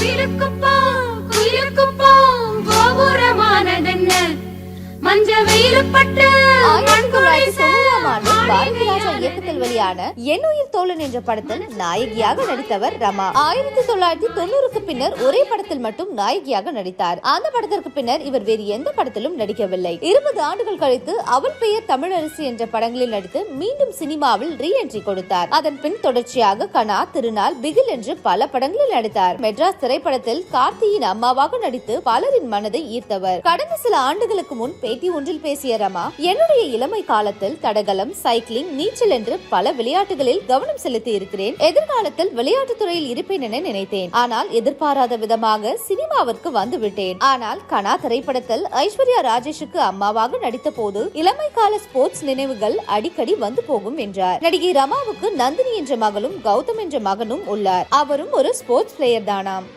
குயிலுக்குப்பா குயிலுக்குப்பா கோபுரமானதென்ன? மஞ்ச வெயிலுப்பட்டு ஆயிரத்தி இயக்கத்தில் வெளியான என்னுயிர் தோழன் என்ற படத்தில் நாயகியாக நடித்தவர் ரமா. ஆயிரத்தி தொள்ளாயிரத்தி தொண்ணூறுக்கு பின்னர் ஒரே படத்தில் மட்டும் நாயகியாக நடித்தார். அந்த படத்திற்கு பின்னர் இவர் வேறு எந்த படத்திலும் நடிக்கவில்லை. இருபது ஆண்டுகள் கழித்து அவள் பெயர் தமிழரசி என்ற படங்களில் நடித்து மீண்டும் சினிமாவில் ரீ என்ட்ரி கொடுத்தார். அதன் பின் தொடர்ச்சியாக கனா திருநாள் பிகில் என்று பல படங்களில் நடித்தார். மெட்ராஸ் திரைப்படத்தில் கார்த்தியின் அம்மாவாக நடித்து பலரின் மனதை ஈர்த்தவர். கடந்த சில ஆண்டுகளுக்கு முன் பேட்டி ஒன்றில் பேசிய ரமா என்னுடைய இளமை காலத்தில் தடகளம் சைக்கிளிங் நீச்சல் என்று பல விளையாட்டுகளில் கவனம் செலுத்தி இருக்கிறேன். எதிர்காலத்தில் விளையாட்டுத் துறையில் இருப்பேன் என நினைத்தேன். ஆனால் எதிர்பாராத விதமாக சினிமாவிற்கு வந்து விட்டேன் ஆனால் கனா திரைப்படத்தில் ஐஸ்வர்யா ராஜேஷுக்கு அம்மாவாக நடித்த போது இளமை கால ஸ்போர்ட்ஸ் நினைவுகள் அடிக்கடி வந்து போகும் என்றார். நடிகை ரமாவுக்கு நந்தினி என்ற மகளும் கௌதம் என்ற மகனும் உள்ளார். அவரும் ஒரு ஸ்போர்ட்ஸ் பிளேயர் தானாம்.